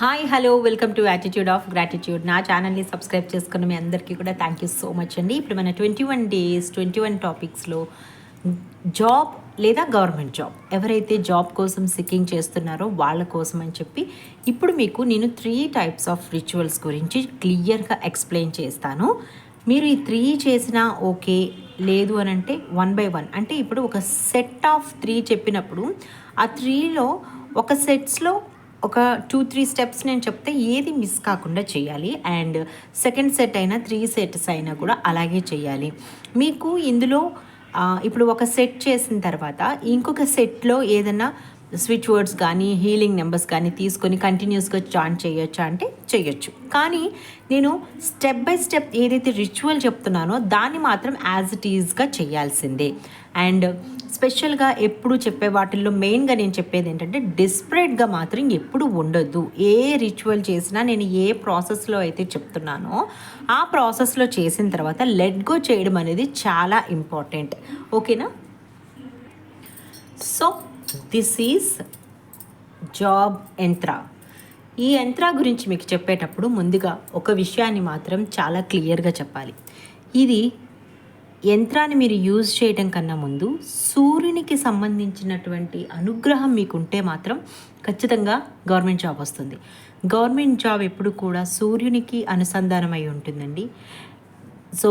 Hi hello welcome to attitude of gratitude నా ఛానల్ని subscribe చేసుకున్న మీ అందరికీ కూడా థ్యాంక్ యూ సో మచ్ అండి. ఇప్పుడు మన twenty one days twenty one టాపిక్స్లో job లేదా గవర్నమెంట్ జాబ్ ఎవరైతే జాబ్ కోసం సిక్కింగ్ చేస్తున్నారో వాళ్ళ కోసం అని చెప్పి ఇప్పుడు మీకు నేను త్రీ టైప్స్ ఆఫ్ రిచువల్స్ గురించి క్లియర్గా ఎక్స్ప్లెయిన్ చేస్తాను. మీరు ఈ త్రీ చేసినా ఓకే లేదు అని అంటే వన్ బై వన్ అంటే ఇప్పుడు ఒక సెట్ ఆఫ్ త్రీ చెప్పినప్పుడు ఆ త్రీలో ఒక సెట్స్లో ఒక టూ త్రీ స్టెప్స్ నేను చెప్తే ఏది మిస్ కాకుండా చేయాలి. అండ్ సెకండ్ సెట్ అయినా త్రీ సెట్స్ అయినా కూడా అలాగే చేయాలి. మీకు ఇందులో ఇప్పుడు ఒక సెట్ చేసిన తర్వాత ఇంకొక సెట్లో ఏదైనా స్విచ్ వర్డ్స్ కానీ హీలింగ్ నెంబర్స్ కానీ తీసుకొని కంటిన్యూస్గా జాయిన్ చేయొచ్చా అంటే చేయొచ్చు. కానీ నేను స్టెప్ బై స్టెప్ ఏదైతే రిచువల్ చెప్తున్నానో దాన్ని మాత్రం యాజ్ ఇట్ ఈజ్గా చేయాల్సిందే. అండ్ స్పెషల్గా ఎప్పుడు చెప్పే వాటిల్లో మెయిన్గా నేను చెప్పేది ఏంటంటే డిస్ప్రేట్గా మాత్రం ఎప్పుడు ఉండొద్దు. ఏ రిచువల్ చేసినా నేను ఏ ప్రాసెస్లో అయితే చెప్తున్నానో ఆ ప్రాసెస్లో చేసిన తర్వాత లెట్ గో చేయడం అనేది చాలా ఇంపార్టెంట్ ఓకేనా సో దిస్ ఈజ్ జాబ్ యంత్ర ఈ యంత్ర గురించి మీకు చెప్పేటప్పుడు ముందుగా ఒక విషయాన్ని మాత్రం చాలా క్లియర్గా చెప్పాలి. ఇది యంత్రాన్ని మీరు యూజ్ చేయడం కన్నా ముందు సూర్యునికి సంబంధించినటువంటి అనుగ్రహం మీకుంటే మాత్రం ఖచ్చితంగా గవర్నమెంట్ జాబ్ వస్తుంది. గవర్నమెంట్ జాబ్ ఎప్పుడు కూడా సూర్యునికి అనుసంధానమై ఉంటుందండి. సో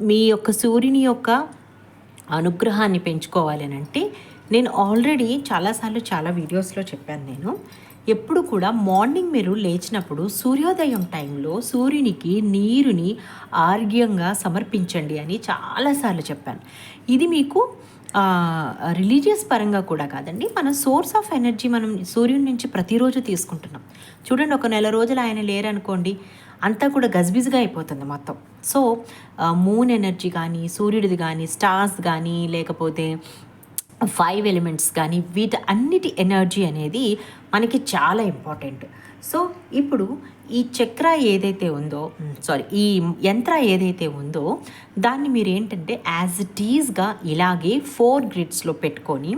మీ యొక్క సూర్యుని యొక్క అనుగ్రహాన్ని పెంచుకోవాలి అని అంటే నేను ఆల్రెడీ చాలాసార్లు చాలా వీడియోస్లో చెప్పాను నేను. ఎప్పుడు కూడా మార్నింగ్ మీరు లేచినప్పుడు సూర్యోదయం టైంలో సూర్యునికి నీరుని ఆర్గ్యంగా సమర్పించండి అని చాలాసార్లు చెప్పాను. ఇది మీకు రిలీజియస్ పరంగా కూడా కాదండి. మన సోర్స్ ఆఫ్ ఎనర్జీ మనం సూర్యుడి నుంచి ప్రతిరోజు తీసుకుంటున్నాం. చూడండి ఒక నెల రోజులు ఆయన లేరనుకోండి అంతా కూడా గజ్బిజ్గా అయిపోతుంది మొత్తం. సో మూన్ ఎనర్జీ కానీ సూర్యుడిది కానీ స్టార్స్ కానీ లేకపోతే ఫైవ్ ఎలిమెంట్స్ కానీ వీటి అన్నిటి ఎనర్జీ అనేది మనకి చాలా ఇంపార్టెంట్ సో ఇప్పుడు ఈ చక్ర ఏదైతే ఉందో సారీ ఈ యంత్ర ఏదైతే ఉందో దాన్ని మీరు ఏంటంటే యాజ్ ఇట్ ఈజ్గా ఇలాగే ఫోర్ గ్రిడ్స్లో పెట్టుకొని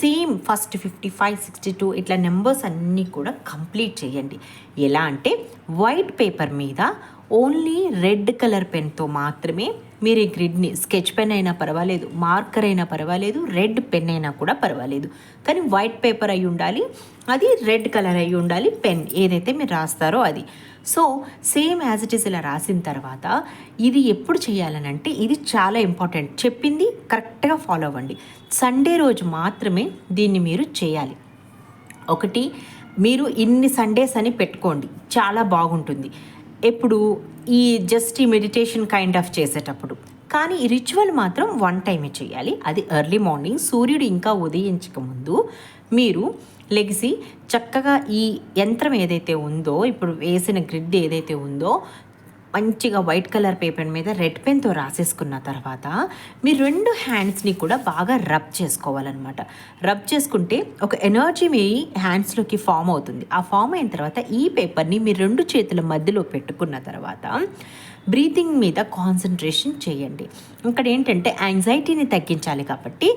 same first fifty five sixty two ఇట్లా నెంబర్స్ అన్నీ కూడా కంప్లీట్ చేయండి. ఎలా అంటే వైట్ పేపర్ మీద ఓన్లీ రెడ్ కలర్ పెన్తో మాత్రమే మీరు ఈ గ్రిడ్ని స్కెచ్ పెన్ అయినా పర్వాలేదు మార్కర్ అయినా పర్వాలేదు రెడ్ పెన్ అయినా కూడా పర్వాలేదు. కానీ వైట్ పేపర్ అయి ఉండాలి అది రెడ్ కలర్ అయి ఉండాలి పెన్ ఏదైతే మీరు రాస్తారో అది. So same as it is ఇలా రాసిన తర్వాత ఇది ఎప్పుడు చేయాలనంటే ఇది చాలా ఇంపార్టెంట్. చెప్పింది కరెక్ట్గా ఫాలో అవ్వండి. సండే రోజు మాత్రమే దీన్ని మీరు చేయాలి. ఒకటి మీరు ఇన్ని సండేస్ అని పెట్టుకోండి. చాలా బాగుంటుంది. ఎప్పుడు? ఈ జస్ట్ ఈ మెడిటేషన్ కైండ్ ఆఫ్ చేసేటప్పుడు. కానీ ఈ రిచువల్ మాత్రం వన్ టైమే చేయాలి. అది ఎర్లీ మార్నింగ్ సూర్యుడు ఇంకా ఉదయించక ముందు మీరు లెగిసి చక్కగా ఈ యంత్రం ఏదైతే ఉందో ఇప్పుడు వేసిన గ్రిడ్ ఏదైతే ఉందో మంచిగా వైట్ కలర్ పేపర్ మీద రెడ్ పెన్తో రాసేసుకున్న తర్వాత మీ రెండు హ్యాండ్స్ని కూడా బాగా రబ్ చేసుకోవాలన్నమాట. రబ్ చేసుకుంటే ఒక ఎనర్జీ మీ హ్యాండ్స్లోకి ఫామ్ అవుతుంది. ఆ ఫామ్ అయిన తర్వాత ఈ పేపర్ని మీ రెండు చేతుల మధ్యలో పెట్టుకున్న తర్వాత బ్రీతింగ్ మీద కాన్సన్ట్రేషన్ చేయండి. ఇక్కడ ఏంటంటే యాంగ్జైటీని తగ్గించాలి కాబట్టి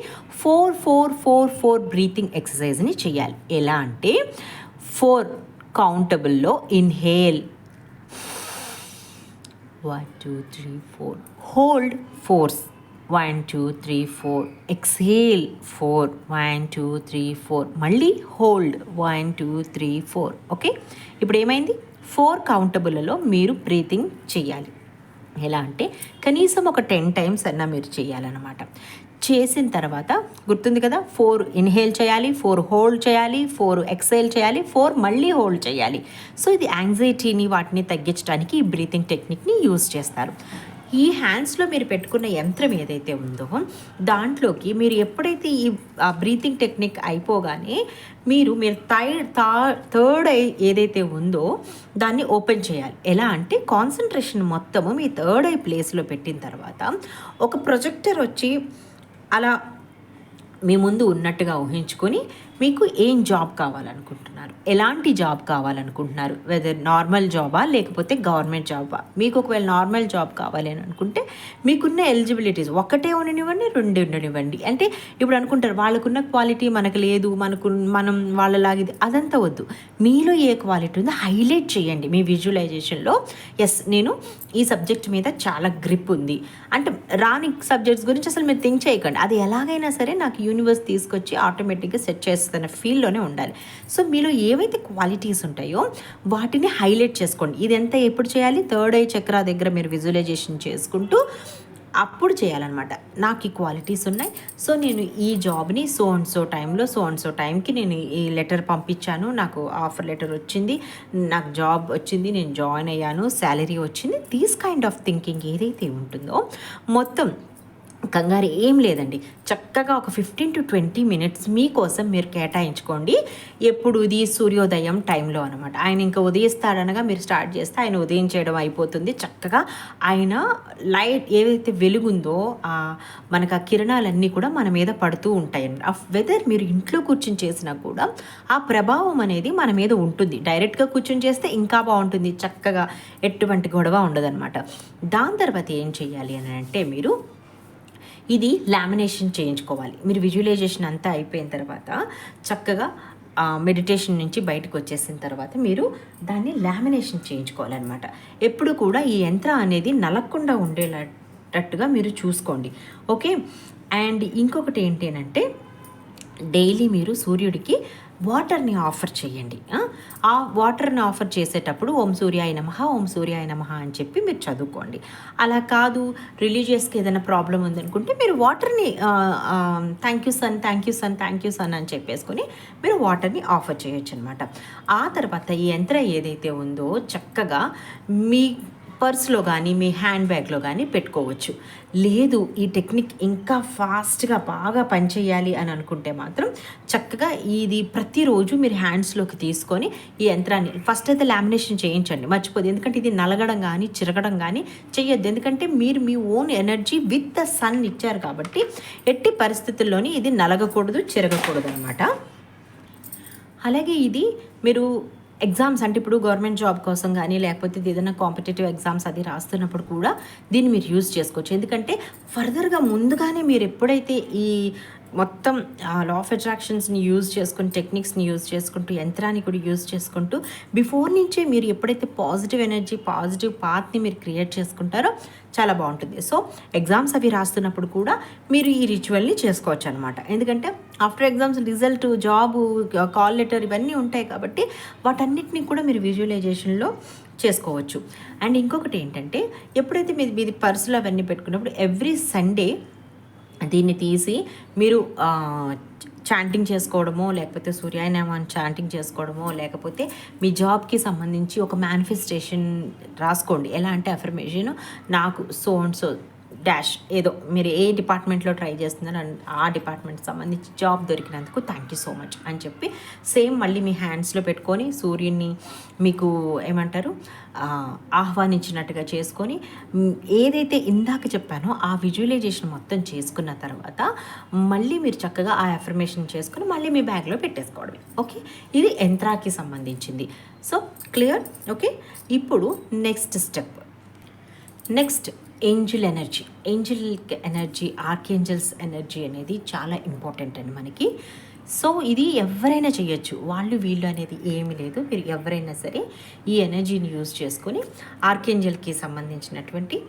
four four four four breathing ఎక్సర్సైజ్ని చేయాలి. ఎలా అంటే four కౌంటబుల్లో inhale one two three four hold fours one two three four exhale four one two three four మళ్ళీ hold one two three four okay ఇప్పుడు ఏమైంది? ఫోర్ కౌంటబుల్లో మీరు బ్రీతింగ్ చేయాలి. ఎలా అంటే కనీసం ఒక టెన్ టైమ్స్ అన్నా మీరు చేయాలన్నమాట. చేసిన తర్వాత గుర్తుంది కదా ఫోర్ ఇన్హేల్ చేయాలి ఫోర్ హోల్డ్ చేయాలి ఫోర్ ఎక్సైల్ చేయాలి ఫోర్ మళ్ళీ హోల్డ్ చేయాలి. సో ఇది యాంగ్జైటీని వాటిని తగ్గించడానికి ఈ బ్రీతింగ్ టెక్నిక్ని యూజ్ చేస్తారు. ఈ హ్యాండ్స్లో మీరు పెట్టుకున్న యంత్రం ఏదైతే ఉందో దాంట్లోకి మీరు ఎప్పుడైతే ఈ ఆ బ్రీతింగ్ టెక్నిక్ అయిపోగానే మీరు మీరు థైడ్ థా థర్డ్ ఐ ఏదైతే ఉందో దాన్ని ఓపెన్ చేయాలి. ఎలా అంటే కాన్సన్ట్రేషన్ మొత్తము మీ థర్డ్ ఐ ప్లేస్లో పెట్టిన తర్వాత ఒక ప్రొజెక్టర్ వచ్చి అలా మీ ముందు ఉన్నట్టుగా ఊహించుకొని మీకు ఏం జాబ్ కావాలనుకుంటున్నారు? ఎలాంటి జాబ్ కావాలనుకుంటున్నారు? వెదర్ నార్మల్ జాబా లేకపోతే గవర్నమెంట్ జాబా మీకు ఒకవేళ నార్మల్ జాబ్ కావాలి అని అనుకుంటే మీకున్న ఎలిజిబిలిటీస్ ఒకటే ఉండనివ్వండి రెండు ఉండనివ్వండి. అంటే ఇప్పుడు అనుకుంటారు వాళ్ళకున్న క్వాలిటీ మనకు లేదు మనకు మనం వాళ్ళలాగా అదంతా వద్దు. మీలో ఏ క్వాలిటీ ఉందో హైలైట్ చేయండి. మీ విజువలైజేషన్లో ఎస్ నేను ఈ సబ్జెక్ట్ మీద చాలా గ్రిప్ ఉంది. అంటే రాని సబ్జెక్ట్స్ గురించి అసలు మీరు థింక్ చేయకండి. అది ఎలాగైనా సరే నాకు యూనివర్స్ తీసుకొచ్చి ఆటోమేటిక్గా సెట్ చేస్తున్న ఫీల్డ్లోనే ఉండాలి. సో మీలో ఏవైతే క్వాలిటీస్ ఉంటాయో వాటిని హైలైట్ చేసుకోండి. ఇది ఎంత ఎప్పుడు చేయాలి? థర్డ్ ఐ చక్ర దగ్గర మీరు విజువలైజేషన్ చేసుకుంటూ అప్పుడు చేయాలన్నమాట. నాకు ఈ క్వాలిటీస్ ఉన్నాయి. సో నేను ఈ జాబ్ని సో అండ్ సో టైంలో సో అండ్ సో టైంకి నేను ఈ లెటర్ పంపించాను. నాకు ఆఫర్ లెటర్ వచ్చింది. నాకు జాబ్ వచ్చింది. నేను జాయిన్ అయ్యాను. శాలరీ వచ్చింది. దీస్ కైండ్ ఆఫ్ థింకింగ్ ఏదైతే ఉంటుందో మొత్తం కంగారు ఏం లేదండి. చక్కగా ఒక ఫిఫ్టీన్ టు ట్వంటీ మినిట్స్ మీకోసం మీరు కేటాయించుకోండి. ఎప్పుడు ఇది సూర్యోదయం టైంలో అనమాట ఆయన ఇంకా ఉదయిస్తాడనగా మీరు స్టార్ట్ చేస్తే ఆయన ఉదయం చేయడం అయిపోతుంది. చక్కగా ఆయన లైట్ ఏదైతే వెలుగుందో మనకు ఆ కిరణాలన్నీ కూడా మన మీద పడుతూ ఉంటాయండి. ఆ వెదర్ మీరు ఇంట్లో కూర్చొని చేసినా కూడా ఆ ప్రభావం అనేది మన మీద ఉంటుంది. డైరెక్ట్గా కూర్చొని చేస్తే ఇంకా బాగుంటుంది. చక్కగా ఎటువంటి గొడవ ఉండదన్నమాట. దాని తర్వాత ఏం చేయాలి అని అంటే మీరు ఇది లామినేషన్ చేయించుకోవాలి. మీరు విజువలైజేషన్ అంతా అయిపోయిన తర్వాత చక్కగా మెడిటేషన్ నుంచి బయటకు వచ్చేసిన తర్వాత మీరు దాన్ని లామినేషన్ చేయించుకోవాలన్నమాట. ఎప్పుడు కూడా ఈ యంత్రం అనేది నలగకుండా ఉండేటట్టుగా మీరు చూసుకోండి. ఓకే? అండ్ ఇంకొకటి ఏంటి అంటే డైలీ మీరు సూర్యుడికి వాటర్ని ఆఫర్ చేయండి. ఆ? వాటర్ని ఆఫర్ చేసేటప్పుడు ఓం సూర్యాయ నమ ఓం సూర్యాయ నమ అని చెప్పి మీరు చదువుకోండి. అలా కాదు రిలీజియస్కి ఏదైనా ప్రాబ్లం ఉందనుకుంటే మీరు వాటర్ని thank you sun thank you sun thank you sun అని చెప్పేసుకొని మీరు వాటర్ని ఆఫర్ చేయొచ్చు అనమాట ఆ తర్వాత ఈ యంత్రం ఏదైతే ఉందో చక్కగా మీ పర్స్లో కానీ మీ హ్యాండ్ బ్యాగ్లో కానీ పెట్టుకోవచ్చు. లేదు ఈ టెక్నిక్ ఇంకా ఫాస్ట్గా బాగా పనిచేయాలి అని అనుకుంటే మాత్రం చక్కగా ఇది ప్రతిరోజు మీరు హ్యాండ్స్లోకి తీసుకొని ఈ యంత్రాన్ని ఫస్ట్ అయితే లామినేషన్ చేయించండి మర్చిపోదు. ఎందుకంటే ఇది నలగడం కానీ చిరగడం కానీ చేయొద్దు ఎందుకంటే మీరు మీ own energy with the sun ఇచ్చారు కాబట్టి ఎట్టి పరిస్థితుల్లోని ఇది నలగకూడదు చిరగకూడదు అనమాట అలాగే ఇది మీరు ఎగ్జామ్స్ అంటే ఇప్పుడు గవర్నమెంట్ జాబ్ కోసం కానీ లేకపోతే ఏదైనా కాంపిటేటివ్ ఎగ్జామ్స్ అది రాస్తున్నప్పుడు కూడా దీన్ని మీరు యూజ్ చేసుకోవచ్చు. ఎందుకంటే ఫర్దర్గా ముందుగానే మీరు ఎప్పుడైతే ఈ మొత్తం లా ఆఫ్ అట్రాక్షన్స్ని యూజ్ చేసుకుని టెక్నిక్స్ని యూజ్ చేసుకుంటూ యంత్రాన్ని కూడా యూజ్ చేసుకుంటూ బిఫోర్ నుంచే మీరు ఎప్పుడైతే పాజిటివ్ ఎనర్జీ పాజిటివ్ పాత్ని మీరు క్రియేట్ చేసుకుంటారో చాలా బాగుంటుంది. సో ఎగ్జామ్స్ అవి రాస్తున్నప్పుడు కూడా మీరు ఈ రిచువల్ని చేసుకోవచ్చు అనమాట ఎందుకంటే after exams result job call letter ఇవన్నీ ఉంటాయి కాబట్టి వాటన్నిటిని కూడా మీరు విజువలైజేషన్లో చేసుకోవచ్చు. అండ్ ఇంకొకటి ఏంటంటే ఎప్పుడైతే మీరు మీది పర్సులు అవన్నీ పెట్టుకున్నప్పుడు ఎవ్రీ సండే దీన్ని తీసి మీరు చాంటింగ్ చేసుకోవడమో లేకపోతే సూర్యాయనామాన్ని చాంటింగ్ చేసుకోవడమో లేకపోతే మీ జాబ్కి సంబంధించి ఒక మేనిఫెస్టేషన్ రాసుకోండి. ఎలా అంటే అఫర్మేషన్ నాకు సో అండ్ సో డాష్ ఏదో మీరు ఏ డిపార్ట్మెంట్లో ట్రై చేస్తున్నారో ఆ డిపార్ట్మెంట్కి సంబంధించి జాబ్ దొరికినందుకు థ్యాంక్ యూ సో మచ్ అని చెప్పి సేమ్ మళ్ళీ మీ హ్యాండ్స్లో పెట్టుకొని సూర్యుడిని మీకు ఏమంటారు ఆహ్వానించినట్టుగా చేసుకొని ఏదైతే ఇందాక చెప్పానో ఆ విజువలైజేషన్ మొత్తం చేసుకున్న తర్వాత మళ్ళీ మీరు చక్కగా ఆ అఫర్మేషన్ చేసుకుని మళ్ళీ మీ బ్యాగ్లో పెట్టేసుకోవడమే. ఓకే ఇది యంత్రాకి సంబంధించింది. సో క్లియర్ ఓకే ఇప్పుడు next step next angel energy. Angel energy archangels energy అనేది చాలా ఇంపార్టెంట్ అండి మనకి. సో ఇది ఎవరైనా చేయొచ్చు. వాళ్ళు వీళ్ళు అనేది ఏమీ లేదు. మీరు ఎవరైనా సరే ఈ ఎనర్జీని యూజ్ చేసుకొని ఆర్కేంజల్కి సంబంధించినటువంటి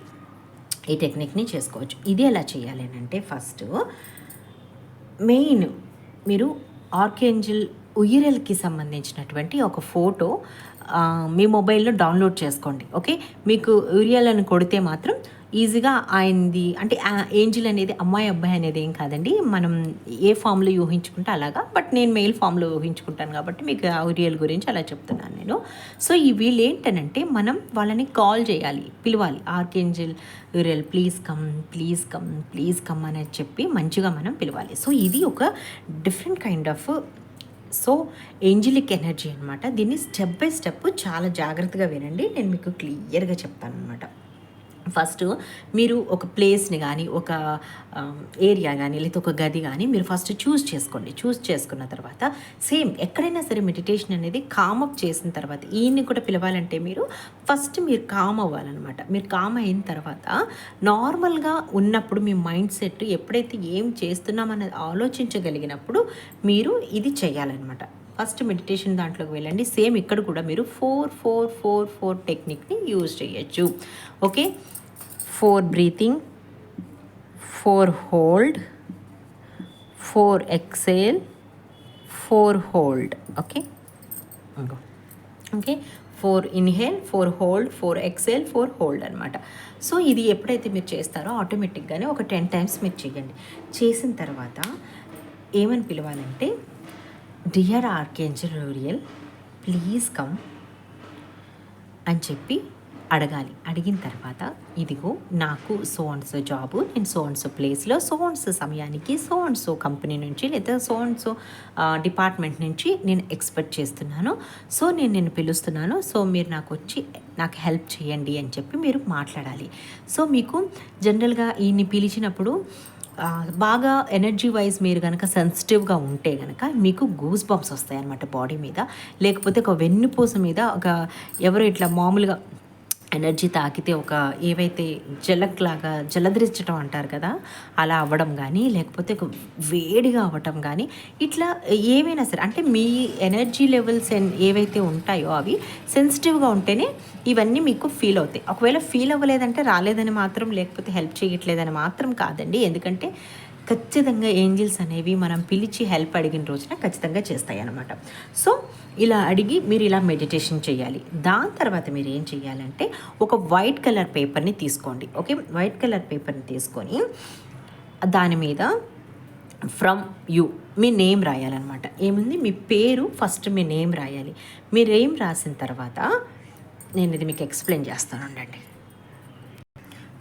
ఈ టెక్నిక్ని చేసుకోవచ్చు. ఇది ఎలా చేయాలి అంటే ఫస్ట్ మెయిన్ మీరు ఆర్కేంజల్ ఉయిరల్కి సంబంధించినటువంటి ఒక ఫోటో మీ మొబైల్లో డౌన్లోడ్ చేసుకోండి. ఓకే? మీకు ఉరియలను కొడితే మాత్రం ఈజీగా ఆయనది అంటే ఏంజిల్ అనేది అమ్మాయి అబ్బాయి అనేది ఏం కాదండి. మనం ఏ ఫామ్లో ఊహించుకుంటే అలాగా. బట్ నేను మెయిల్ ఫామ్లో ఊహించుకుంటాను కాబట్టి మీకు రియల్ గురించి అలా చెప్తున్నాను నేను. సో ఈ వీళ్ళు ఏంటనంటే మనం వాళ్ళని కాల్ చేయాలి పిలవాలి. Archangel Uriel please come please come please come అనేది చెప్పి మంచిగా మనం పిలవాలి. సో ఇది ఒక different kind of so angelic energy అనమాట దీన్ని స్టెప్ బై స్టెప్ చాలా జాగ్రత్తగా వినండి. నేను మీకు క్లియర్గా చెప్తాను అనమాట ఫస్ట్ మీరు ఒక ప్లేస్ని కానీ ఒక ఏరియా కానీ లేకపోతే ఒక గది కానీ మీరు ఫస్ట్ చూస్ చేసుకోండి. చూస్ చేసుకున్న తర్వాత సేమ్ ఎక్కడైనా సరే మెడిటేషన్ అనేది కామప్ చేసిన తర్వాత ఈయన్ని కూడా పిలవాలంటే మీరు ఫస్ట్ మీరు కామ్ అవ్వాలన్నమాట. మీరు కామ్ అయిన తర్వాత నార్మల్గా ఉన్నప్పుడు మీ మైండ్ సెట్ ఎప్పుడైతే ఏం చేస్తున్నామన్నది ఆలోచించగలిగినప్పుడు మీరు ఇది చేయాలన్నమాట. ఫస్ట్ మెడిటేషన్ దాంట్లోకి వెళ్ళండి. సేమ్ ఇక్కడ కూడా మీరు ఫోర్ ఫోర్ ఫోర్ ఫోర్ టెక్నిక్ని యూజ్ చేయొచ్చు. Okay four breathing four hold four exhale four hold okay okay four inhale four hold four exhale four hold అనమాట సో ఇది ఎప్పుడైతే మీరు చేస్తారో ఆటోమేటిక్గానే ఒక టెన్ టైమ్స్ మీరు చేయండి. చేసిన తర్వాత ఏమని పిలవాలంటే dear archangel Uriel please come అని చెప్పి అడగాలి. అడిగిన తర్వాత ఇదిగో నాకు సోన్స్ జాబు నేను సోన్స్ ప్లేస్లో సోన్స్ సమయానికి సోన్స్ కంపెనీ నుంచి లేదా సోన్స్ డిపార్ట్మెంట్ నుంచి నేను ఎక్స్పెక్ట్ చేస్తున్నాను. సో నేను నేను పిలుస్తున్నాను. సో మీరు నాకు వచ్చి నాకు హెల్ప్ చేయండి అని చెప్పి మీరు మాట్లాడాలి. సో మీకు జనరల్గా ఈయన్ని పిలిచినప్పుడు బాగా ఎనర్జీ వైజ్ మీరు కనుక సెన్సిటివ్గా ఉంటే కనుక మీకు గూస్ బాంబ్స్ వస్తాయి అన్నమాట బాడీ మీద. లేకపోతే ఒక వెన్నుపూస మీద ఒక ఎవరు ఇట్లా మామూలుగా ఎనర్జీ తాకితే ఒక ఏవైతే జలక్లాగా జలదరించడం అంటారు కదా అలా అవ్వడం కానీ లేకపోతే ఒక వేడిగా అవ్వటం కానీ ఇట్లా ఏవైనా సరే అంటే మీ ఎనర్జీ లెవెల్స్ ఏవైతే ఉంటాయో అవి సెన్సిటివ్గా ఉంటేనే ఇవన్నీ మీకు ఫీల్ అవుతాయి. ఒకవేళ ఫీల్ అవ్వలేదంటే రాలేదని మాత్రం లేకపోతే హెల్ప్ చేయట్లేదని మాత్రం కాదండి. ఎందుకంటే ఖచ్చితంగా ఏంజిల్స్ అనేవి మనం పిలిచి హెల్ప్ అడిగిన రోజున ఖచ్చితంగా చేస్తాయి అన్నమాట సో ఇలా అడిగి మీరు ఇలా మెడిటేషన్ చేయాలి. దాని తర్వాత మీరు ఏం చేయాలంటే ఒక వైట్ కలర్ పేపర్ని తీసుకోండి. ఓకే? వైట్ కలర్ పేపర్ని తీసుకొని దాని మీద ఫ్రమ్ యూ మీ నేమ్ రాయాలన్నమాట. ఏముంది? మీ పేరు ఫస్ట్ మీ నేమ్ రాయాలి. మీ నేమ్ రాసిన తర్వాత నేను ఇది మీకు ఎక్స్ప్లెయిన్ చేస్తాను ఉండండి.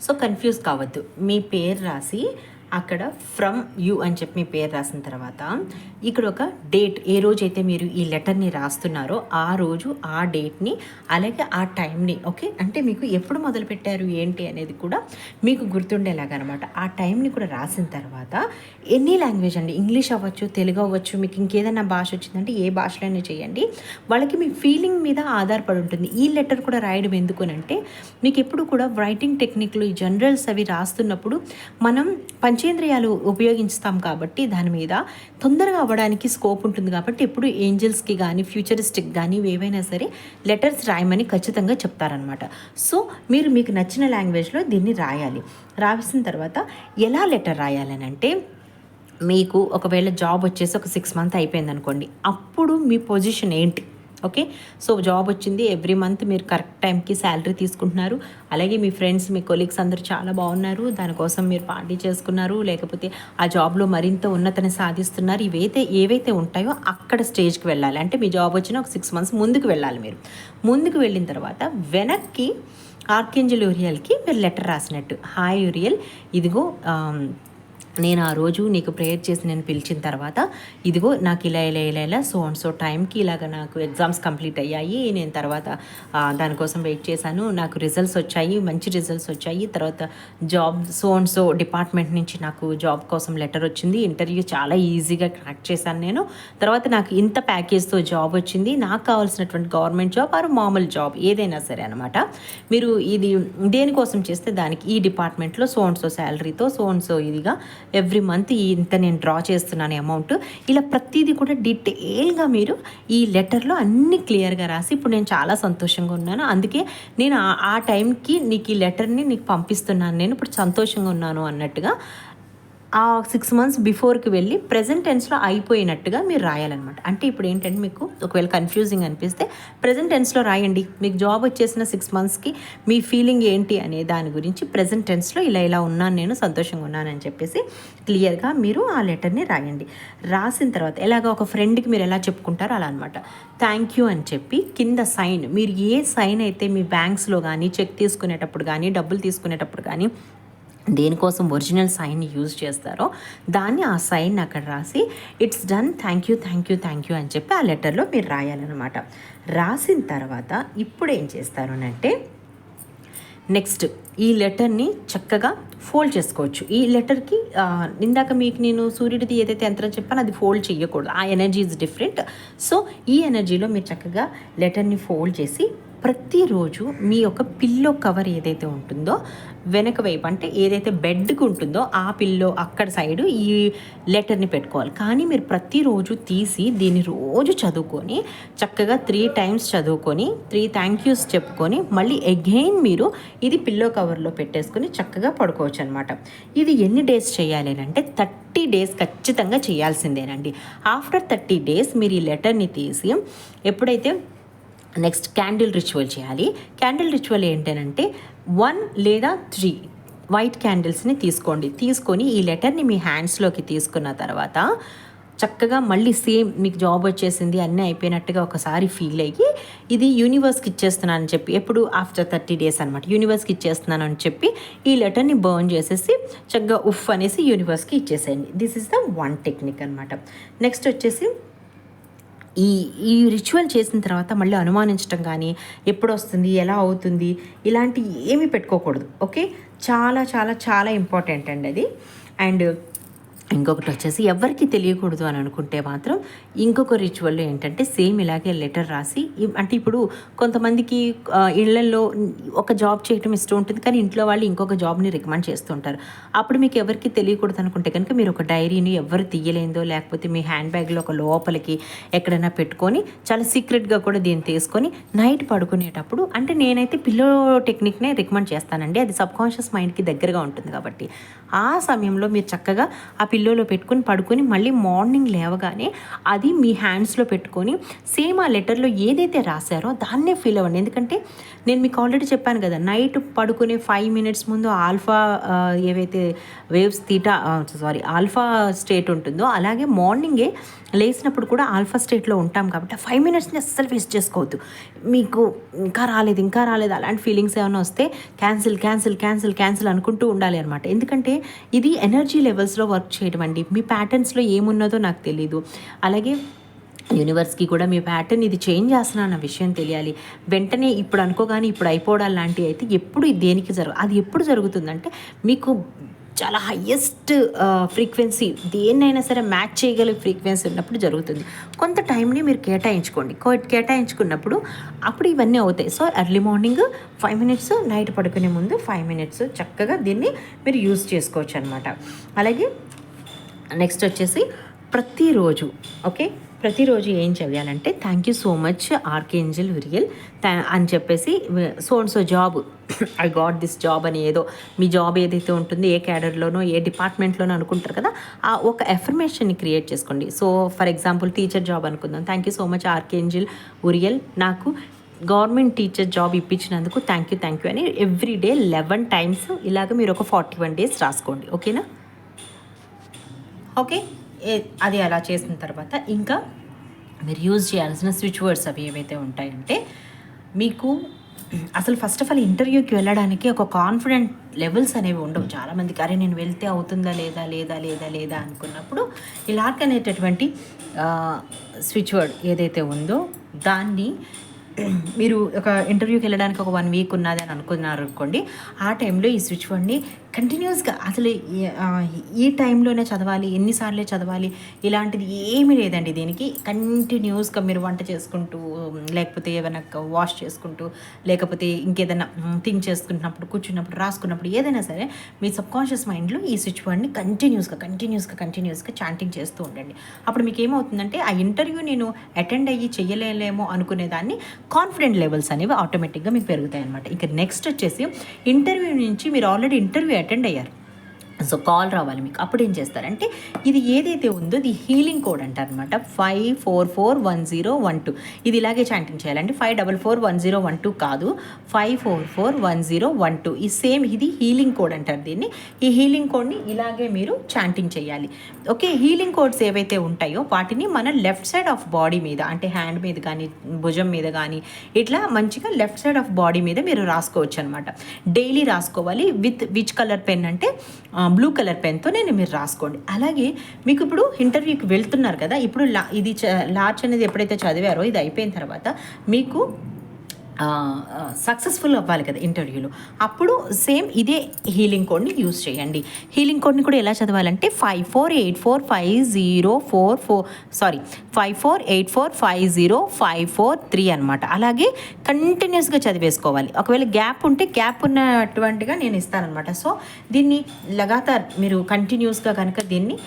సో కన్ఫ్యూజ్ కావద్దు. మీ పేరు రాసి అక్కడ ఫ్రమ్ యూ అని చెప్పి మీ పేరు రాసిన తర్వాత ఇక్కడ ఒక డేట్ ఏ రోజైతే మీరు ఈ లెటర్ని రాస్తున్నారో ఆ రోజు ఆ డేట్ని అలాగే ఆ టైంని ఓకే? అంటే మీకు ఎప్పుడు మొదలు పెట్టారు ఏంటి అనేది కూడా మీకు గుర్తుండేలాగా అనమాట ఆ టైంని కూడా రాసిన తర్వాత ఎనీ లాంగ్వేజ్ అండి? ఇంగ్లీష్ అవ్వచ్చు తెలుగు అవ్వచ్చు మీకు ఇంకేదైనా భాష వచ్చిందంటే ఏ భాషలోనే చేయండి. వాళ్ళకి మీ ఫీలింగ్ మీద ఆధారపడి ఉంటుంది. ఈ లెటర్ కూడా రాయడం ఎందుకునంటే మీకు ఎప్పుడు కూడా రైటింగ్ టెక్నిక్లు ఈ జనరల్స్ అవి రాస్తున్నప్పుడు మనం పంచేంద్రియాలు ఉపయోగిస్తాం కాబట్టి దాని మీద తొందరగా అవ్వడానికి స్కోప్ ఉంటుంది కాబట్టి ఎప్పుడు ఏంజల్స్కి కానీ ఫ్యూచరిస్టిక్ కానీ ఏవైనా సరే లెటర్స్ రాయమని ఖచ్చితంగా చెప్తారనమాట సో మీరు మీకు నచ్చిన లాంగ్వేజ్లో దీన్ని రాయాలి. రాసిన తర్వాత ఎలా లెటర్ రాయాలని అంటే మీకు ఒకవేళ జాబ్ వచ్చేసి ఒక సిక్స్ మంత్ అయిపోయింది అనుకోండి అప్పుడు మీ పొజిషన్ ఏంటి? ఓకే? సో జాబ్ వచ్చింది. ఎవ్రీ మంత్ మీరు కరెక్ట్ టైంకి శాలరీ తీసుకుంటున్నారు. అలాగే మీ ఫ్రెండ్స్ మీ కొలీగ్స్ అందరూ చాలా బాగున్నారు. దానికోసం మీరు పార్టీ చేసుకున్నారు. లేకపోతే ఆ జాబ్లో మరింత ఉన్నతని సాధిస్తున్నారు. ఇవైతే ఏవైతే ఉంటాయో అక్కడ స్టేజ్కి వెళ్ళాలి. అంటే మీ జాబ్ వచ్చిన ఒక సిక్స్ మంత్స్ ముందుకు వెళ్ళాలి మీరు. ముందుకు వెళ్ళిన తర్వాత వెనక్కి ఆర్కేంజల్ యూరియల్కి మీరు లెటర్ రాసినట్టు. Hi Uriel. ఇదిగో నేను ఆ రోజు నీకు ప్రేయర్ చేసి నేను పిలిచిన తర్వాత ఇదిగో నాకు ఇలా ఇలా ఇలా ఇలా సో అండ్ సో టైంకి ఇలాగ నాకు ఎగ్జామ్స్ కంప్లీట్ అయ్యాయి. నేను తర్వాత దానికోసం వెయిట్ చేశాను. నాకు రిజల్ట్స్ వచ్చాయి మంచి రిజల్ట్స్ వచ్చాయి. తర్వాత job so and so department నుంచి నాకు జాబ్ కోసం లెటర్ వచ్చింది. ఇంటర్వ్యూ చాలా ఈజీగా క్రాక్ చేశాను నేను. తర్వాత నాకు ఇంత ప్యాకేజ్తో జాబ్ వచ్చింది. నాకు కావాల్సినటువంటి గవర్నమెంట్ జాబ్ ఆర్ మామూలు జాబ్ ఏదైనా సరే అనమాట మీరు ఇది దేనికోసం చేస్తే దానికి ఈ డిపార్ట్మెంట్లో సో అండ్ సో శాలరీతో సో అండ్ సో ఇదిగా ఎవ్రీ మంత్ ఇంత నేను డ్రా చేస్తున్నాను అమౌంట్ ఇలా ప్రతిదీ కూడా డీటెయిల్గా మీరు ఈ లెటర్లో అన్ని క్లియర్గా రాసి ఇప్పుడు నేను చాలా సంతోషంగా ఉన్నాను. అందుకే నేను ఆ- ఆ టైంకి నీకు ఈ లెటర్ని నీకు పంపిస్తున్నాను. నేను ఇప్పుడు సంతోషంగా ఉన్నాను అన్నట్టుగా ఆ సిక్స్ మంత్స్ బిఫోర్కి వెళ్ళి ప్రజెంట్ టెన్స్లో అయిపోయినట్టుగా మీరు రాయాలన్నమాట. అంటే ఇప్పుడు ఏంటంటే మీకు ఒకవేళ కన్ఫ్యూజింగ్ అనిపిస్తే ప్రజెంట్ టెన్స్లో రాయండి. మీకు జాబ్ వచ్చేసిన సిక్స్ మంత్స్కి మీ ఫీలింగ్ ఏంటి అనే దాని గురించి ప్రజెంట్ టెన్స్లో ఇలా ఇలా ఉన్నాను నేను సంతోషంగా ఉన్నానని చెప్పేసి క్లియర్గా మీరు ఆ లెటర్ని రాయండి. రాసిన తర్వాత ఎలాగ ఒక ఫ్రెండ్కి మీరు ఎలా చెప్పుకుంటారో అలా అనమాట థ్యాంక్ యూ అని చెప్పి కింద సైన్ మీరు ఏ సైన్ అయితే మీ బ్యాంక్స్లో కానీ చెక్ తీసుకునేటప్పుడు కానీ డబ్బులు తీసుకునేటప్పుడు కానీ దేనికోసం ఒరిజినల్ సైన్ యూజ్ చేస్తారో దాన్ని ఆ సైన్ అక్కడ రాసి it's done thank you thank you thank you అని చెప్పి ఆ లెటర్లో మీరు రాయాలన్నమాట. రాసిన తర్వాత ఇప్పుడు ఏం చేస్తారు అని అంటే నెక్స్ట్ ఈ లెటర్ని చక్కగా ఫోల్డ్ చేసుకోవచ్చు. ఈ లెటర్కి ఇందాక మీకు నేను సూర్యుడిది ఏదైతే యంత్రం చెప్పానో అది ఫోల్డ్ చేయకూడదు. ఆ ఎనర్జీ ఇస్ డిఫరెంట్ సో ఈ ఎనర్జీలో మీరు చక్కగా లెటర్ని ఫోల్డ్ చేసి ప్రతిరోజు మీ యొక్క పిల్లో కవర్ ఏదైతే ఉంటుందో వెనక వైపు అంటే ఏదైతే బెడ్కి ఉంటుందో ఆ పిల్లో అక్కడ సైడ్ ఈ లెటర్ని పెట్టుకోవాలి. కానీ మీరు ప్రతిరోజు తీసి దీన్ని రోజు చదువుకొని చక్కగా త్రీ టైమ్స్ చదువుకొని త్రీ థ్యాంక్ యూస్ చెప్పుకొని మళ్ళీ అగైన్ మీరు ఇది పిల్లో కవర్లో పెట్టేసుకొని చక్కగా పడుకోవచ్చు అనమాట ఇది ఎన్ని డేస్ చేయాలి అని అంటే థర్టీ డేస్ ఖచ్చితంగా చేయాల్సిందేనండి. ఆఫ్టర్ థర్టీ డేస్ మీరు ఈ లెటర్ని తీసి ఎప్పుడైతే నెక్స్ట్ క్యాండిల్ రిచువల్ చేయాలి. క్యాండిల్ రిచువల్ ఏంటంటే వన్ లేదా త్రీ వైట్ క్యాండిల్స్ని తీసుకోండి. తీసుకొని ఈ లెటర్ని మీ హ్యాండ్స్లోకి తీసుకున్న తర్వాత చక్కగా మళ్ళీ సేమ్ మీకు జాబ్ వచ్చేసింది అన్నీ అయిపోయినట్టుగా ఒకసారి ఫీల్ అయ్యి ఇది యూనివర్స్కి ఇచ్చేస్తున్నానని చెప్పి ఎప్పుడు ఆఫ్టర్ థర్టీ డేస్ అనమాట యూనివర్స్కి ఇచ్చేస్తున్నాను అని చెప్పి ఈ లెటర్ని బర్న్ చేసేసి చక్కగా ఉఫ్ అనేసి యూనివర్స్కి ఇచ్చేసేయండి. This is the one technique అనమాట నెక్స్ట్ వచ్చేసి ఈ ఈ రిచువల్ చేసిన తర్వాత మళ్ళీ అనుమానించడం కానీ ఎప్పుడు వస్తుంది ఎలా అవుతుంది ఇలాంటి ఏమీ పెట్టుకోకూడదు ఓకే? చాలా చాలా చాలా ఇంపార్టెంట్ అండి అది. అండ్ ఇంకొకటి వచ్చేసి ఎవరికి తెలియకూడదు అని అనుకుంటే మాత్రం ఇంకొక రిచువల్ ఏంటంటే సేమ్ ఇలాగే లెటర్ రాసి అంటే ఇప్పుడు కొంతమందికి ఇళ్ళలో ఒక జాబ్ చేయటం ఇష్టం ఉంటుంది కానీ ఇంట్లో వాళ్ళు ఇంకొక జాబ్ని రికమెండ్ చేస్తుంటారు అప్పుడు మీకు ఎవరికి తెలియకూడదు అనుకుంటే కనుక మీరు ఒక డైరీని ఎవరు తీయలేదో లేకపోతే మీ హ్యాండ్ బ్యాగ్లో ఒక లోపలికి ఎక్కడైనా పెట్టుకొని చాలా సీక్రెట్గా కూడా దీన్ని తీసుకొని నైట్ పడుకునేటప్పుడు అంటే నేనైతే పిల్లో టెక్నిక్నే రికమెండ్ చేస్తానండి. అది సబ్ కాన్షియస్ మైండ్కి దగ్గరగా ఉంటుంది కాబట్టి. ఆ సమయంలో మీరు చక్కగా ఆ పిల్లోలో పెట్టుకొని పడుకొని మళ్ళీ మార్నింగ్ లేవగానే అది మీ హ్యాండ్స్లో పెట్టుకొని సేమ్ ఆ లెటర్లో ఏదైతే రాశారో దాన్నే ఫీల్ అవ్వండి. ఎందుకంటే నేను మీకు ఆల్రెడీ చెప్పాను కదా నైట్ పడుకునే ఫైవ్ మినిట్స్ ముందు ఆల్ఫా ఏవైతే waves theta sorry alpha state ఉంటుందో అలాగే మార్నింగే లేచినప్పుడు కూడా ఆల్ఫా స్టేట్లో ఉంటాం కాబట్టి ఫైవ్ మినిట్స్ని అస్సలు వేస్ట్ చేసుకోవద్దు. మీకు ఇంకా రాలేదు ఇంకా రాలేదు అలాంటి ఫీలింగ్స్ ఏమైనా వస్తే క్యాన్సిల్ క్యాన్సిల్ క్యాన్సిల్ క్యాన్సిల్ అనుకుంటూ ఉండాలి అనమాట ఎందుకంటే ఇది ఎనర్జీ లెవెల్స్లో వర్క్ చేయడం మీ ప్యాటర్న్స్లో ఏమున్నదో నాకు తెలీదు. అలాగే యూనివర్స్కి కూడా మీ ప్యాటర్న్ ఇది చేంజ్ చేస్తున్నా అన్న విషయం తెలియాలి. వెంటనే ఇప్పుడు అనుకోగానే ఇప్పుడు అయిపోవడాలు లాంటివి అయితే ఎప్పుడు దేనికి జరుగు అది ఎప్పుడు జరుగుతుందంటే మీకు చాలా హయ్యెస్ట్ ఫ్రీక్వెన్సీ దేన్నైనా సరే మ్యాచ్ చేయగలిగే ఫ్రీక్వెన్సీ ఉన్నప్పుడు జరుగుతుంది. కొంత టైంని మీరు కేటాయించుకోండి. కేటాయించుకున్నప్పుడు అప్పుడు ఇవన్నీ అవుతాయి. So early morning five minutes night పడుకునే ముందు ఫైవ్ మినిట్స్ చక్కగా దీన్ని మీరు యూజ్ చేసుకోవచ్చు అనమాట అలాగే నెక్స్ట్ వచ్చేసి ప్రతిరోజు ఓకే ప్రతిరోజు ఏం చేయాలంటే thank you so much archangel విరియల్ అని చెప్పేసి so and so job I got this job అని ఏదో మీ జాబ్ ఏదైతే ఉంటుందో ఏ క్యాడర్లోనో ఏ డిపార్ట్మెంట్లోనో అనుకుంటారు కదా ఆ ఒక ఎఫర్మేషన్ని క్రియేట్ చేసుకోండి. So for example teacher job అనుకుందాం. Thank you so much archangel Uriel నాకు గవర్నమెంట్ టీచర్ జాబ్ ఇప్పించినందుకు థ్యాంక్ యూ థ్యాంక్ యూ అని ఎవ్రీ డే లెవెన్ టైమ్స్ ఇలాగ మీరు ఒక ఫార్టీ వన్ డేస్ రాసుకోండి ఓకేనా ఓకే? అది అలా చేసిన తర్వాత ఇంకా మీరు యూజ్ చేయాల్సిన స్విచ్ వర్డ్స్ అవి ఏవైతే ఉంటాయంటే మీకు అసలు ఫస్ట్ ఆఫ్ ఆల్ ఇంటర్వ్యూకి వెళ్ళడానికి ఒక కాన్ఫిడెంట్ లెవెల్స్ అనేవి ఉండవు. చాలామందికి అరే నేను వెళ్తే అవుతుందా లేదా లేదా లేదా లేదా అనుకున్నప్పుడు ఇలాక్ అనేటటువంటి స్విచ్ వర్డ్ ఏదైతే ఉందో దాన్ని మీరు ఒక ఇంటర్వ్యూకి వెళ్ళడానికి ఒక వన్ వీక్ ఉన్నది అని అనుకున్నారు అనుకోండి ఆ టైంలో ఈ స్విచ్ వర్డ్ని కంటిన్యూస్గా అసలు ఈ- టైంలోనే చదవాలి ఎన్నిసార్లే చదవాలి ఇలాంటిది ఏమీ లేదండి దీనికి. కంటిన్యూస్గా మీరు వంట చేసుకుంటూ లేకపోతే ఏమైనా వాష్ చేసుకుంటూ లేకపోతే ఇంకేదైనా థింక్ చేసుకుంటున్నప్పుడు కూర్చున్నప్పుడు రాసుకున్నప్పుడు ఏదైనా సరే మీ సబ్కాన్షియస్ మైండ్లో ఈ స్విచ్ వర్డ్ని కంటిన్యూస్గా కంటిన్యూస్గా కంటిన్యూస్గా చాంటింగ్ చేస్తూ ఉండండి. అప్పుడు మీకు ఏమవుతుందంటే ఆ ఇంటర్వ్యూ నేను అటెండ్ అయ్యి చేయలేమో అనుకునేదాన్ని కాన్ఫిడెంట్ లెవెల్స్ అనేవి ఆటోమేటిక్గా మీకు పెరుగుతాయి అనమాట ఇంకా నెక్స్ట్ వచ్చేసి ఇంటర్వ్యూ నుంచి మీరు ఆల్రెడీ ఇంటర్వ్యూ అటెండ్ అయ్యారు. సో కాల్ రావాలి మీకు. అప్పుడు ఏం చేస్తారంటే ఇది ఏదైతే ఉందో ఇది హీలింగ్ కోడ్ అంటారు అనమాట five four four one zero one two. ఇది ఇలాగే చాంటింగ్ చేయాలంటే five double four one zero one two కాదు. Five four four one zero one two. ఈ సేమ్ ఇది హీలింగ్ కోడ్ అంటారు దీన్ని. ఈ హీలింగ్ కోడ్ని ఇలాగే మీరు చాంటింగ్ చేయాలి. ఓకే హీలింగ్ కోడ్స్ ఏవైతే ఉంటాయో వాటిని మన లెఫ్ట్ సైడ్ ఆఫ్ బాడీ మీద అంటే హ్యాండ్ మీద కానీ భుజం మీద కానీ ఇట్లా మంచిగా లెఫ్ట్ సైడ్ ఆఫ్ బాడీ మీద మీరు రాసుకోవచ్చు అనమాట డైలీ రాసుకోవాలి. విత్ విచ్ కలర్ పెన్ అంటే బ్లూ కలర్ పెన్తో నేను మీరు రాసుకోండి. అలాగే మీకు ఇప్పుడు ఇంటర్వ్యూకి వెళ్తున్నారు కదా ఇప్పుడు లా ఇది చ- లార్జ్ అనేది ఎప్పుడైతే చదివారో ఇది అయిపోయిన తర్వాత మీకు సక్సెస్ఫుల్ అవ్వాలి కదా ఇంటర్వ్యూలో అప్పుడు సేమ్ ఇదే హీలింగ్ కోడ్ని యూస్ చేయండి. హీలింగ్ కోడ్ని కూడా ఎలా చదవాలంటే five four eight four five zero four four sorry five four eight four five zero five four three అనమాట అలాగే కంటిన్యూస్గా చదివేసుకోవాలి. ఒకవేళ గ్యాప్ ఉంటే గ్యాప్ ఉన్నటువంటిగా నేను ఇస్తానమాట సో దీన్ని లగాతార్ మీరు కంటిన్యూస్గా కనుక దీన్ని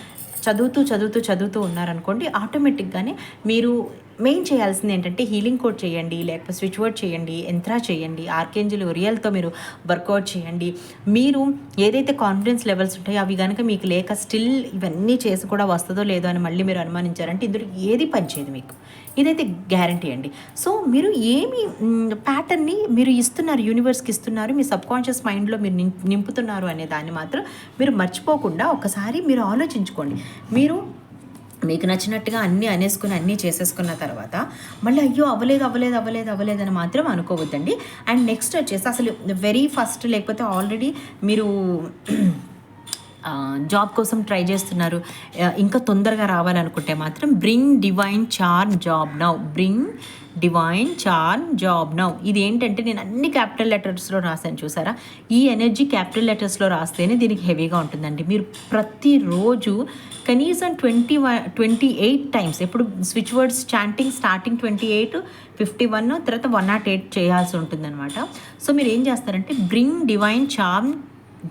చదువుతూ చదువుతూ చదువుతూ ఉన్నారనుకోండి ఆటోమేటిక్గానే మీరు మెయిన్ చేయాల్సింది ఏంటంటే హీలింగ్ కోడ్ చేయండి లేకపోతే స్విచ్ వర్డ్ చేయండి ఎంత్రా చేయండి ఆర్కేంజల్ రియల్తో మీరు వర్కౌట్ చేయండి. మీరు ఏదైతే కాన్ఫిడెన్స్ లెవెల్స్ ఉంటాయో అవి కనుక మీకు లేక స్టిల్ ఇవన్నీ చేసి కూడా వస్తుందో లేదో అని మళ్ళీ మీరు అనుమానించారంటే ఇందులో ఏది పనిచేయదు మీకు. ఇదైతే గ్యారంటీ అండి. సో మీరు ఏమి ప్యాటర్న్ని మీరు ఇస్తున్నారు యూనివర్స్కి ఇస్తున్నారు మీ సబ్ కాన్షియస్ మైండ్లో మీరు నిం- నింపుతున్నారు అనే దాన్ని మాత్రం మీరు మర్చిపోకుండా ఒకసారి మీరు ఆలోచించుకోండి. మీరు మీకు నచ్చినట్టుగా అన్నీ అనేసుకుని అన్నీ చేసేసుకున్న తర్వాత మళ్ళీ అయ్యో అవ్వలేదు అవ్వలేదు అవ్వలేదు అవ్వలేదు అని మాత్రం అనుకోవద్దండి. అండ్ నెక్స్ట్ వచ్చేసి అసలు వెరీ ఫస్ట్ లేకపోతే ఆల్రెడీ మీరు జాబ్ కోసం ట్రై చేస్తున్నారు. ఇంకా తొందరగా రావాలనుకుంటే మాత్రం bring divine charm job now. Bring divine charm job now. ఇది ఏంటంటే నేను అన్ని క్యాపిటల్ లెటర్స్లో రాశాను చూసారా? ఈ ఎనర్జీ క్యాపిటల్ లెటర్స్లో రాస్తేనే దీనికి హెవీగా ఉంటుందండి. మీరు ప్రతిరోజు కనీసం twenty one twenty eight times ఎప్పుడు switch words chanting starting twenty eight fifty one తర్వాత వన్ నాట్ ఎయిట్ చేయాల్సి ఉంటుందన్నమాట. సో మీరు ఏం చేస్తారంటే bring divine charm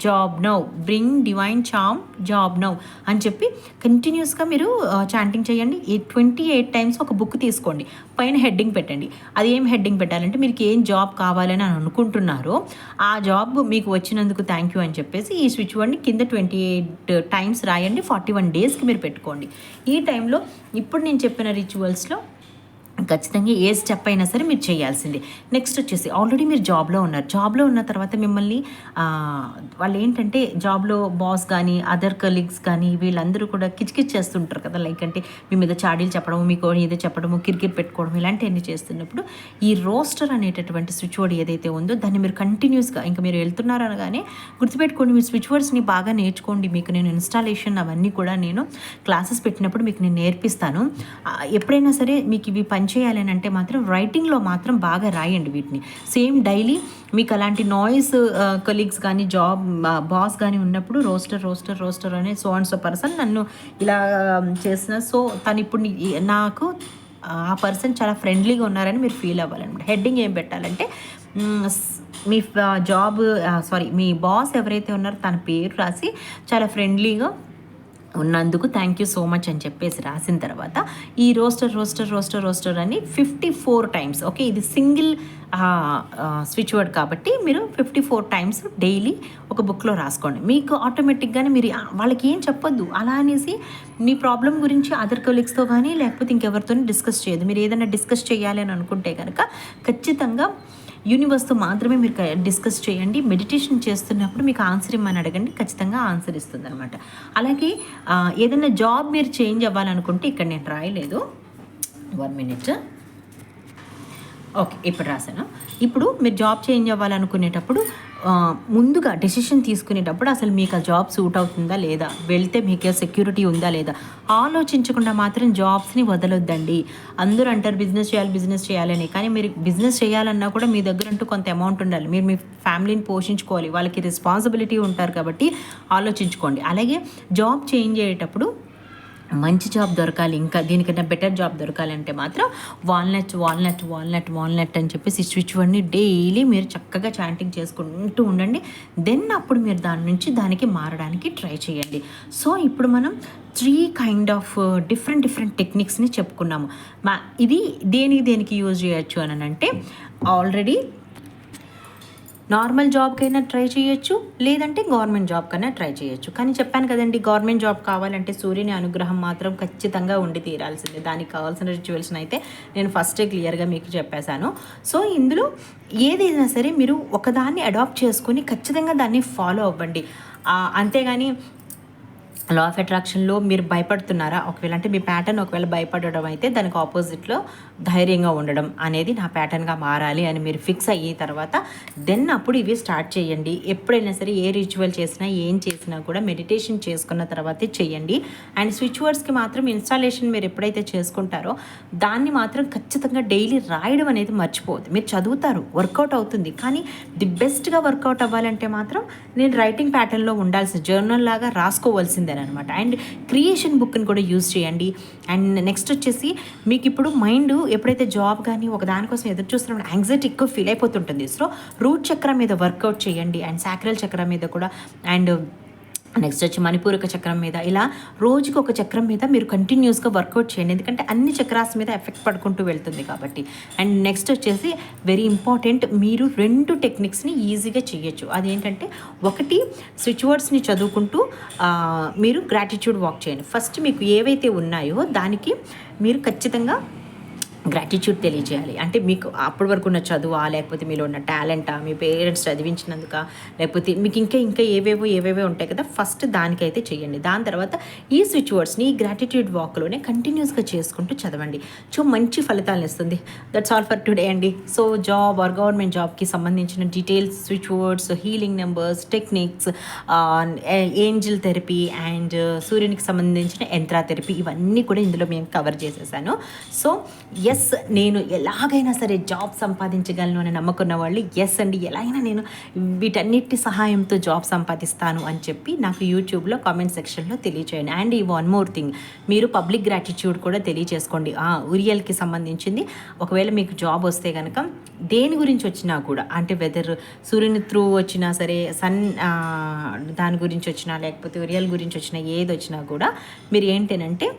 job now bring divine charm job now అని చెప్పి కంటిన్యూస్గా మీరు uh, చాంటింగ్ చేయండి. ఈ ట్వంటీ ఎయిట్ టైమ్స్ ఒక బుక్ తీసుకోండి. పైన హెడ్డింగ్ పెట్టండి. అది ఏం హెడ్డింగ్ పెట్టాలంటే మీకు ఏం జాబ్ కావాలని అని అనుకుంటున్నారో ఆ జాబ్ మీకు వచ్చినందుకు థ్యాంక్ యూ అని చెప్పేసి ఈ స్విచ్ వర్డ్ని కింద ట్వంటీ ఎయిట్ టైమ్స్ రాయండి. ఫార్టీ వన్ డేస్కి మీరు పెట్టుకోండి. ఈ టైంలో ఇప్పుడు నేను చెప్పిన రిచువల్స్లో ఖచ్చితంగా ఏ స్టెప్ అయినా సరే మీరు చేయాల్సిందే. నెక్స్ట్ వచ్చేసి ఆల్రెడీ మీరు జాబ్లో ఉన్నారు. జాబ్లో ఉన్న తర్వాత మిమ్మల్ని వాళ్ళు ఏంటంటే జాబ్లో బాస్ కానీ అదర్ కలీగ్స్ కానీ వీళ్ళందరూ కూడా కిచకిచ్ చేస్తుంటారు కదా. లైక్ అంటే మీ మీద చాడీలు చెప్పడము మీకు ఏదో చెప్పడము క్రికెట్ పెట్టుకోవడం ఇలాంటివన్నీ చేస్తున్నప్పుడు ఈ రోస్టర్ అనేటటువంటి స్విచ్ బోర్డ్ ఏదైతే ఉందో దాన్ని మీరు కంటిన్యూస్గా ఇంకా మీరు వెళ్తున్నారు అనగానే గుర్తుపెట్టుకోండి మీరు స్విచ్ బోర్డ్స్ని బాగా నేర్చుకోండి. మీకు నేను ఇన్స్టాలేషన్ అవన్నీ కూడా నేను క్లాసెస్ పెట్టినప్పుడు మీకు నేను నేర్పిస్తాను. ఎప్పుడైనా సరే మీకు ఇవి పనిచేయాలి అని అంటే మాత్రం రైటింగ్లో మాత్రం బాగా రాయండి వీటిని. సేమ్ డైలీ మీకు అలాంటి నాయిస్ కొలీగ్స్ uh, కానీ జాబ్ బాస్ uh, కానీ ఉన్నప్పుడు రోస్టర్ రోస్టర్ రోస్టర్ అనే సో అండ్ సో పర్సన్ నన్ను ఇలా um, చేసిన. సో తను ఇప్పుడు నాకు ఆ పర్సన్ చాలా ఫ్రెండ్లీగా ఉన్నారని మీరు ఫీల్ అవ్వాలన్నమాట. హెడ్డింగ్ ఏం పెట్టాలంటే మీ uh, జాబ్ సారీ మీ బాస్ ఎవరైతే ఉన్నారో తన పేరు రాసి చాలా ఫ్రెండ్లీగా ఉన్నందుకు థ్యాంక్ యూ సో మచ్ అని చెప్పేసి రాసిన తర్వాత ఈ రోస్టర్ రోస్టర్ రోస్టర్ రోస్టర్ అని ఫిఫ్టీ ఫోర్ టైమ్స్ ఓకే ఇది సింగిల్ స్విచ్ వర్డ్ కాబట్టి మీరు ఫిఫ్టీ ఫోర్ టైమ్స్ డైలీ ఒక బుక్లో రాసుకోండి. మీకు ఆటోమేటిక్గానే మీరు వాళ్ళకి ఏం చెప్పొద్దు. అలా అనేసి మీ ప్రాబ్లం గురించి అదర్ కొలీగ్స్తో కానీ లేకపోతే ఇంకెవరితో డిస్కస్ చేయదు మీరు ఏదైనా డిస్కస్ చేయాలి అని అనుకుంటే కనుక ఖచ్చితంగా యూనివర్స్తో మాత్రమే మీరు డిస్కస్ చేయండి. మెడిటేషన్ చేస్తున్నప్పుడు మీకు ఆన్సర్ ఇమ్మని అడగండి. ఖచ్చితంగా ఆన్సర్ ఇస్తుంది అనమాట అలాగే ఏదైనా జాబ్ మీరు చేంజ్ అవ్వాలనుకుంటే ఇక్కడ నేను రాయలేదు. One minute. ఓకే ఇప్పుడు రాశాను. ఇప్పుడు మీరు జాబ్ చేంజ్ అవ్వాలనుకునేటప్పుడు ముందుగా డెసిషన్ తీసుకునేటప్పుడు అసలు మీకు ఆ జాబ్ సూట్ అవుతుందా లేదా? వెళ్తే మీకు సెక్యూరిటీ ఉందా లేదా? ఆలోచించకుండా మాత్రం జాబ్స్ని వదలొద్దండి. అందరూ అంటారు బిజినెస్ చేయాలి బిజినెస్ చేయాలని కానీ మీరు బిజినెస్ చేయాలన్నా కూడా మీ దగ్గర అంటూ కొంత అమౌంట్ ఉండాలి. మీరు మీ ఫ్యామిలీని పోషించుకోవాలి. వాళ్ళకి రెస్పాన్సిబిలిటీ ఉంటారు కాబట్టి ఆలోచించుకోండి. అలాగే జాబ్ చేంజ్ అయ్యేటప్పుడు మంచి జాబ్ దొరకాలి ఇంకా దీనికన్నా బెటర్ జాబ్ దొరకాలి అంటే మాత్రం వాల్నట్ వాల్నట్ వాల్నట్ వాల్నట్ అని చెప్పేసి స్విచ్ వర్డ్ని డైలీ మీరు చక్కగా చాంటింగ్ చేసుకుంటూ ఉండండి. దెన్ అప్పుడు మీరు దాని నుంచి దానికి మారడానికి ట్రై చేయండి. సో ఇప్పుడు మనం three kind of different different టెక్నిక్స్ని చెప్పుకున్నాము. మా ఇది దేనికి దేనికి యూజ్ చేయొచ్చు అని అంటే ఆల్రెడీ నార్మల్ జాబ్కైనా ట్రై చేయొచ్చు లేదంటే గవర్నమెంట్ జాబ్ కన్నా ట్రై చేయొచ్చు. కానీ చెప్పాను కదండి గవర్నమెంట్ జాబ్ కావాలంటే సూర్యుని అనుగ్రహం మాత్రం ఖచ్చితంగా ఉండి తీరాల్సిందే. దానికి కావాల్సిన రిచువల్స్ని అయితే నేను ఫస్టే క్లియర్గా మీకు చెప్పేశాను. సో ఇందులో ఏదైనా సరే మీరు ఒకదాన్ని అడాప్ట్ చేసుకొని ఖచ్చితంగా దాన్ని ఫాలో అవ్వండి. అంతేగాని లా ఆఫ్ అట్రాక్షన్లో మీరు భయపడుతున్నారా? ఒకవేళ అంటే మీ ప్యాటర్న్ ఒకవేళ భయపడడం అయితే దానికి ఆపోజిట్లో ధైర్యంగా ఉండడం అనేది నా ప్యాటర్న్గా మారాలి అని మీరు ఫిక్స్ అయ్యి తర్వాత దెన్ అప్పుడు ఇవి స్టార్ట్ చేయండి. ఎప్పుడైనా సరే ఏ రిచువల్ చేసినా ఏం చేసినా కూడా మెడిటేషన్ చేసుకున్న తర్వాతే చేయండి. అండ్ స్విచ్ వర్డ్స్కి మాత్రం ఇన్స్టాలేషన్ మీరు ఎప్పుడైతే చేసుకుంటారో దాన్ని మాత్రం ఖచ్చితంగా డైలీ రాయడం అనేది మర్చిపోవద్దు. మీరు చదువుతారు వర్కౌట్ అవుతుంది. కానీ ది బెస్ట్గా వర్కౌట్ అవ్వాలంటే మాత్రం నేను రైటింగ్ ప్యాటర్న్లో ఉండాల్సిన జర్నల్ లాగా రాసుకోవాల్సిందే అనమాట అండ్ క్రియేషన్ బుక్ని కూడా యూజ్ చేయండి. అండ్ నెక్స్ట్ వచ్చేసి మీకు ఇప్పుడు మైండ్ ఎప్పుడైతే జాబ్ కానీ ఒక దానికోసం ఎదురు చూస్తున్నప్పుడు యాంగ్జైటీ ఎక్కువ ఫీల్ అయిపోతుంటుంది. సో రూట్ చక్రం మీద వర్కౌట్ చేయండి. అండ్ సాక్రల్ చక్రం మీద కూడా. అండ్ నెక్స్ట్ వచ్చి మణిపూరక చక్రం మీద. ఇలా రోజుకి ఒక చక్రం మీద మీరు కంటిన్యూస్గా వర్కౌట్ చేయండి. ఎందుకంటే అన్ని చక్రాస్ మీద ఎఫెక్ట్ పడుకుంటూ వెళ్తుంది కాబట్టి. అండ్ నెక్స్ట్ వచ్చేసి వెరీ ఇంపార్టెంట్ మీరు రెండు టెక్నిక్స్ని ఈజీగా చేయొచ్చు. అదేంటంటే ఒకటి స్విచ్ వర్డ్స్ని చదువుకుంటూ మీరు గ్రాటిట్యూడ్ వాక్ చేయండి. ఫస్ట్ మీకు ఏవైతే ఉన్నాయో దానికి మీరు ఖచ్చితంగా గ్రాటిట్యూడ్ తెలియజేయాలి. అంటే మీకు అప్పటి వరకు ఉన్న చదువా లేకపోతే మీలో ఉన్న టాలెంటా మీ పేరెంట్స్ చదివించినందుక లేకపోతే మీకు ఇంకా ఇంకా ఏవేవో ఏవేవో ఉంటాయి కదా ఫస్ట్ దానికైతే చేయండి దాని తర్వాత ఈ స్విచ్ వర్డ్స్ని ఈ గ్రాటిట్యూడ్ వాక్లోనే కంటిన్యూస్గా చేసుకుంటూ చదవండి. సో మంచి ఫలితాలను ఇస్తుంది. దట్స్ ఆల్ ఫర్ టుడే అండి. సో జాబ్ ఆర్ గవర్నమెంట్ జాబ్కి సంబంధించిన details switch words healing numbers techniques angel therapy and సూర్యునికి సంబంధించిన యంత్రా థెరపీ ఇవన్నీ కూడా ఇందులో మేము కవర్ చేసేసాను. సో ఎస్ ఎస్ నేను ఎలాగైనా సరే జాబ్ సంపాదించగలను అని నమ్మకున్న వాళ్ళు ఎస్ అండి. ఎలాగైనా నేను వీటన్నిటి సహాయంతో జాబ్ సంపాదిస్తాను అని చెప్పి నాకు యూట్యూబ్లో కామెంట్ సెక్షన్లో తెలియచేయండి. అండ్ ఈ వన్ మోర్ థింగ్ మీరు పబ్లిక్ గ్రాటిట్యూడ్ కూడా తెలియచేసుకోండి. ఆ ఉరియల్కి సంబంధించింది. ఒకవేళ మీకు జాబ్ వస్తే కనుక దేని గురించి వచ్చినా కూడా అంటే వెదర్ సూర్యుని త్రూ వచ్చినా సరే సన్ దాని గురించి వచ్చినా లేకపోతే ఉరియల్ గురించి వచ్చినా ఏది వచ్చినా కూడా మీరు ఏంటంటే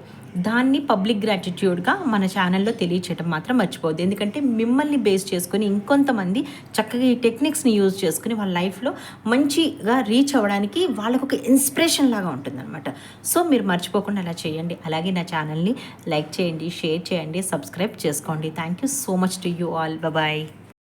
దాన్ని పబ్లిక్ గ్రాటిట్యూడ్గా మన ఛానల్లో తెలియచేయడం మాత్రం మర్చిపోవద్దు. ఎందుకంటే మిమ్మల్ని బేస్ చేసుకొని ఇంకొంతమంది చక్కగా ఈ టెక్నిక్స్ని యూజ్ చేసుకుని వాళ్ళ లైఫ్లో మంచిగా రీచ్ అవ్వడానికి వాళ్ళకు ఒక ఇన్స్పిరేషన్ లాగా ఉంటుందన్నమాట. సో మీరు మర్చిపోకుండా అలా చేయండి. అలాగే నా ఛానల్ని లైక్ చేయండి షేర్ చేయండి సబ్స్క్రైబ్ చేసుకోండి. Thank you so much to you all. Bye